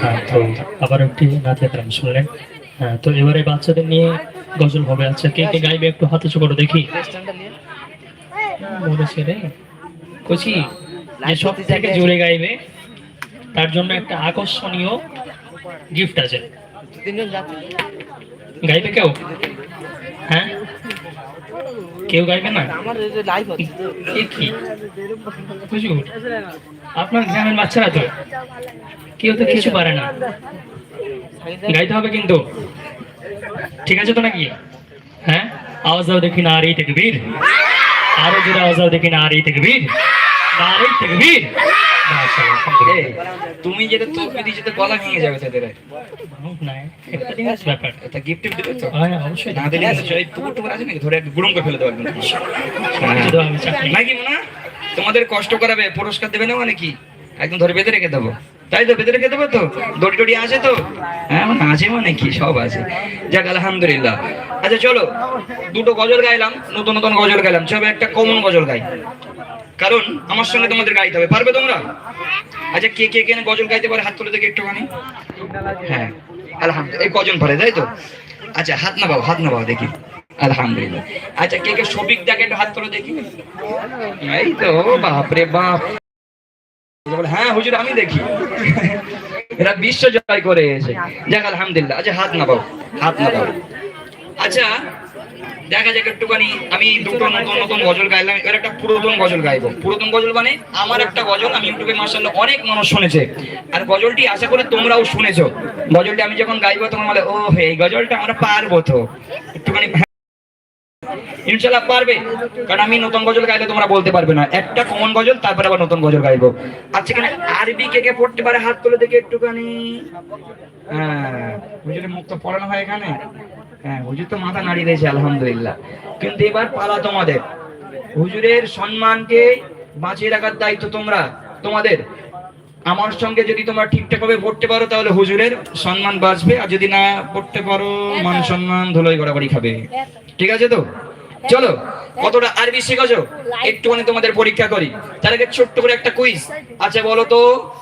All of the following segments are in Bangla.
হ্যাঁ তো আবার একটি নাচের গান শুনলেন হ্যাঁ তো এবারে বাচ্চাদের নিয়ে গজল হবে। আচ্ছা কে কে গাইবে একটু হাতে চোখো দেখি। রে কচি, যে সব থেকে জোরে গাইবে, তার জন্য একটা আকর্ষণীয় গিফট আছে। গাইবে কেউ? হ্যাঁ? কেউ গাইবে না? আমার লাইভ হচ্ছে কি? হুজুর আপনার গ্রামের বাচ্চারা তো? কেউ তো কিছু পারে না। গাইতে হবে কিন্তু। ঠিক আছে তো নাকি? হ্যাঁ? আওয়াজ দাও দেখি না আর এই তেকবীর আরও জোরে আওয়াজ দাও দেখি না আর এই তেকবীর না আর এই তেকবীর তুমি যেটা তোকে দিয়েছ তো গলা ভেঙে যাবে তাদের। হুম, না, একটা জিনিস ব্যাপার তা গিফট দিবে তো হ্যাঁ অবশ্যই। না দিলে এই টুকুর টুকুর আছে নাকি? ধরে গুড়ুম করে ফেলে দেবো একদম। যদি আমি চাকরি নাকি না তোমাদের কষ্ট করাবে পুরস্কার দেবে না মানে কি? একদম ধরে বেঁধে রেখে দেবো। তাই তো বেঁধে রেখে দেবো তো? দড়ি টড়ি আছে তো? হ্যাঁ মানে আছে মানে কি? সব আছে। যাক আলহামদুলিল্লাহ। আচ্ছা চলো। দুটো গজল গাইলাম নতুন নতুন গজল গাইলাম। চলো একটা কমন গজল গাই। কারণ আমার সঙ্গে তোমাদের গাইতে হবে। পারবে তোমরা? আচ্ছা কে কে কে গজল গাইতে পারে? হাত তুলে দেখে একটুখানি। হ্যাঁ আলহামদুলিল্লাহ। এই কজন পারে, তাই তো? আচ্ছা হাত না বাবু হাত না বাবু দেখি। আলহামদুলিল্লাহ। আচ্ছা কে কে? সবিক দেখে একটু হাত তুলে দেখি। এই তো বাপ রে বাপ। হ্যাঁ হুজুর, আমি দেখি। এরা বিশ্ব জয় করে এসে। যাক, আলহামদুলিল্লাহ। আচ্ছা হাত না পাও হাত না পাও আচ্ছা দেখা যাক একটুখানি, আমি দুটো নতুন নতুন গজল গাইলাম, এবার একটা পুরাতন গজল গাইবো। পুরাতন গজল মানে আমার একটা গজল, আমি ইউটিউবে মার্শাল্লাহ অনেক মানুষ শুনেছে। আর গজলটি আশা করি তোমরাও শুনেছো। গজলটি আমি যখন গাইবো, তখন বলে, ও হে, এই গজলটা আমরা পারব তো। একটুখানি ইনশাল্লাহ পারবে। কারণ আমি নতুন গজল গাইলে তোমরা বলতে পারবে না। একটা কমন গজল, তারপরে আবার নতুন গজল গাইবো। আচ্ছা এখানে আরবি কে কে পড়তে পারে? হাত তুলে দেখে একটুখানি। হ্যাঁ মুখ পড়ানো হয় এখানে। হ্যাঁ হুজুর তো মাথা নাড়িয়ে দিয়েছে আলহামদুলিল্লাহ। কিন্তু এবার পালা তোমাদের। হুজুরের সম্মানকে বাঁচিয়ে রাখার দায়িত্ব তোমরা তোমাদের। আমার সঙ্গে যদি তোমরা ঠিকঠাক ভাবে পড়তে পারো তাহলে হুজুরের সম্মান বাঁচবে আর যদি না পড়তে পারো মান সম্মান ধুলোই গড়াগড়ি খাবে। ঠিক আছে তো? চলো কতটা আরবি শিখেছো? একটুখানি তোমাদের পরীক্ষা করি। তার আগে ছোট্ট করে একটা কুইজ আচ্ছা বলো তো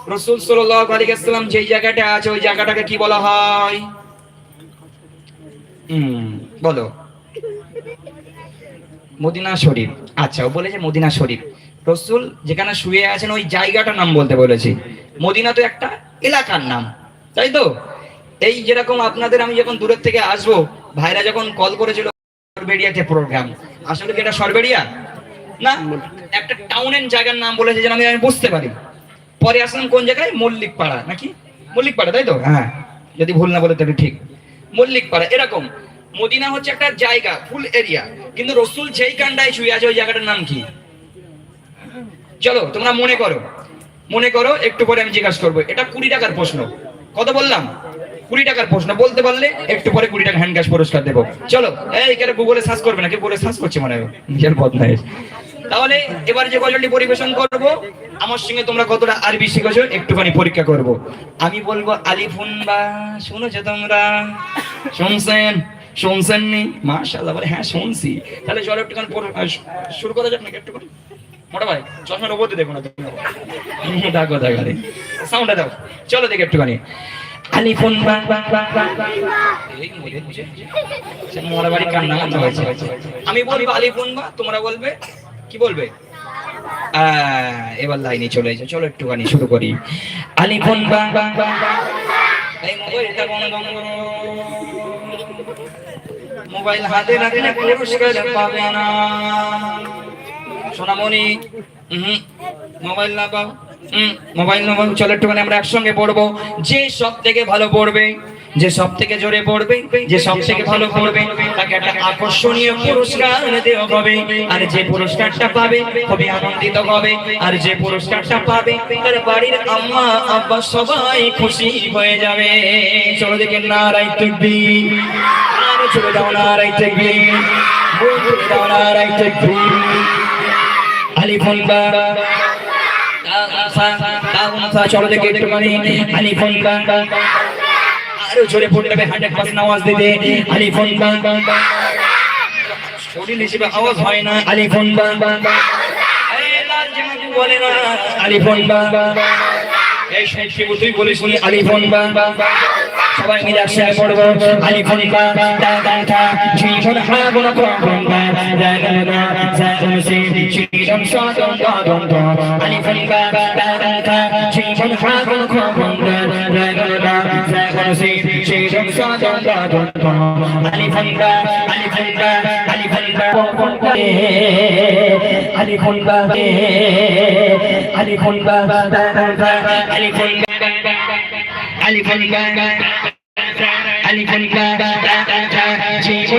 রসুল সাল্লাল্লাহু আলাইহি ওয়াসাল্লাম যেই জায়গাটা আছে ওই জায়গাটাকে কি বলা হয়? বলো। মদিনা শরীফ। আচ্ছা ও বলেছে মদিনা শরীফ। রসুল যেখানে শুয়ে আছেন, ওই জায়গাটার নাম বলতে বলেছি। মদিনা তো একটা এলাকার নাম, তাই তো? এই যেরকম আপনাদের আমি যখন দূরের থেকে আসব, ভাইরা যখন কল করেছিল সরবেরিয়াতে প্রোগ্রাম আসলে কি এটা সরবেরিয়া না? একটা টাউনের জায়গার নাম বলেছে যেন আমি বুঝতে পারি। পরে আসলাম কোন জায়গায়? মল্লিক পাড়া নাকি? মল্লিক পাড়া তাই তো? হ্যাঁ। যদি ভুল না বলে তবে ঠিক। মল্লিক পাড়া। এরকম। মদিনা হচ্ছে একটা জায়গা, ফুল এরিয়া। কিন্তু রসুল যেই কান্ডায় শুয়ে আছে, ওই জায়গাটার নাম কি? চলো, তোমরা মনে করো। মনে করো, একটু পরে আমি জিজ্ঞাসা করব। এটা কুড়ি টাকার প্রশ্ন। কত বললাম? কুড়ি টাকার প্রশ্ন। বলতে পারলে একটু পরে কুড়ি টাকা হ্যান্ড ক্যাশ পুরস্কার দেবো। চলো, এই কেন গুগলে সার্চ করবে না কেউ বলে সার্চ করছে মনে হয়। নিজের বদমাইশ। তাহলে এবার যে গজলটি পরিবেশন করব, আমার সঙ্গে তোমরা কতটা আরবি শিখেছো একটুখানি পরীক্ষা করব। আমি বলব আলিফুন বা শুনেছো তোমরা? শুনছেন? শুনছেন নি মাশাআল্লাহ, বলে হ্যাঁ শুনছি। তাহলে চলো একটুখানি শুরু করা যাক নাকি একটুখানি? মোটা ভাই, চশমার দেখো না তুমি। দাও চলো দেখে একটুখানি। আলিফুন বা মোরা বাড়ি কান্না কান্না হয়েছে। আমি বলব আলিফুন বা তোমরা বলবে কি বলবে? এবার লাইনে চলে এসে, চলো একটুখানি শুরু করি। আলিফুন বা বা বা মোবাইল হাতে রাখলে পুরস্কার পাবে না। সোনামণি হুম, মোবাইল না পাও হুম মোবাইল না পাও চলো একটুখানি আমরা একসঙ্গে পড়ব। যে সব থেকে ভালো পড়বে যে সব থেকে জোরে পড়বে, যে সব থেকে ভালো পড়বে, তাকে একটা আকর্ষণীয় পুরস্কার দেওয়া হবে। আর যে পুরস্কারটা পাবে, খুবই আনন্দিত হবে। আর যে পুরস্কারটা পাবে, তার বাড়ির আম্মা, আব্বা সবাই খুশি হয়ে যাবে। চলো দেখে নারাই তকবীর। আর চলে দাও নারাই তকবীর। বলে দাও নারাই তকবীর। আলিফুন বা চলো দেখে আলিফুন বা আরও জোরে পড়তে হবে হান্ড্রেড পার্সেন্ট আওয়াজ দিতে। আলি ফোন শরীর হিসেবে আওয়াজ হয় না। লাল জামাতু বলে না। আলি ফোন এই সব তুই বলিস আলি ফোন সবাই মিলে একসাথে পড়ব আলিফন বা দা দা দা ঝিঝন হা গুণ কোন বা দা দা দা সা গুণ সি ঝিঝন সা দম দা দম দা আলিফন বা দা দা দা ঝিঝন হা গুণ কোন বা দা দা দা সা গুণ সি ঝিঝন সা দম দা দম দা আলিফন বা আলিফন বা আলিফন বা আলিফন বা